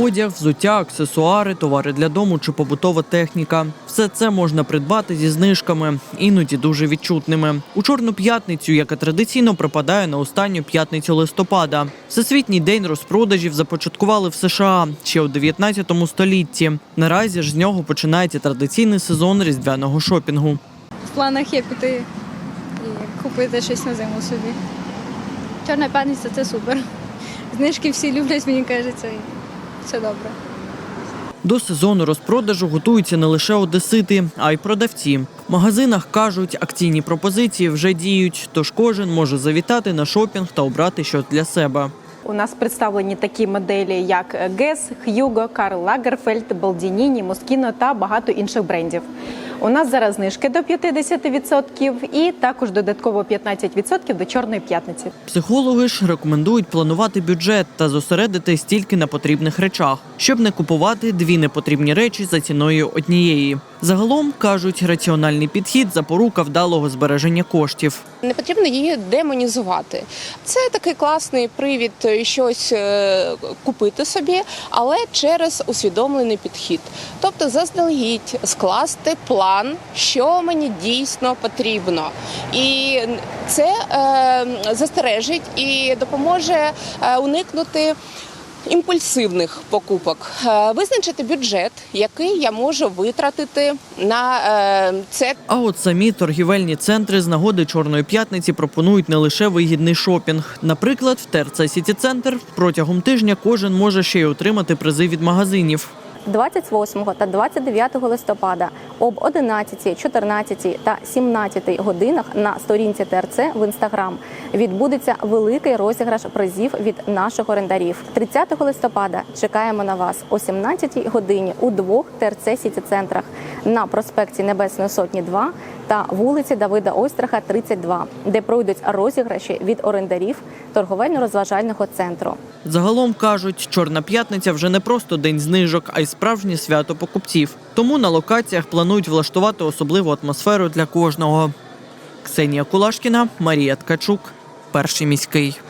Одяг, взуття, аксесуари, товари для дому чи побутова техніка. Все це можна придбати зі знижками, іноді дуже відчутними. У чорну п'ятницю, яка традиційно припадає на останню п'ятницю листопада. Всесвітній день розпродажів започаткували в США ще у 19 столітті. Наразі ж з нього починається традиційний сезон різдвяного шопінгу. В планах є піти і купити щось на зиму собі. Чорна п'ятниця це супер. Знижки всі люблять, мені кажеться, все добре. До сезону розпродажу готуються не лише одесити, а й продавці. В магазинах кажуть, акційні пропозиції вже діють, тож кожен може завітати на шопінг та обрати щось для себе. У нас представлені такі моделі, як Гес, Х'юго, Карл Лагерфельд, Балдініні, Москіно та багато інших брендів. У нас зараз знижки до 50% і також додатково 15% до Чорної п'ятниці. Психологи ж рекомендують планувати бюджет та зосередитись тільки на потрібних речах, щоб не купувати дві непотрібні речі за ціною однієї. Загалом кажуть, раціональний підхід запорука вдалого збереження коштів. Не потрібно її демонізувати. Це такий класний привід щось е, купити собі, але через усвідомлений підхід. Тобто, заздалегідь скласти план, що мені дійсно потрібно, і це е, застережить і допоможе е, уникнути. Імпульсивних покупок Е, визначити бюджет, який я можу витратити на е, це А от самі торгівельні центри з нагоди Чорної п'ятниці пропонують не лише вигідний шопінг. Наприклад, в ТРЦ Сіті Центр протягом тижня кожен може ще й отримати призи від магазинів. 28 та 29 листопада об 11, 14 та 17 годинах на сторінці ТРЦ в інстаграм відбудеться великий розіграш призів від наших орендарів. 30 листопада чекаємо на вас о 17 годині у двох ТРЦ сіті центрах на проспекті Небесної Сотні 2 та вулиці Давида Ойстраха 32, де пройдуть розіграші від орендарів торговельно-розважального центру. Загалом кажуть, Чорна п'ятниця вже не просто день знижок, а й справжнє свято покупців. Тому на локаціях планують влаштувати особливу атмосферу для кожного. Ксенія Кулашкіна, Марія Ткачук, перший міський.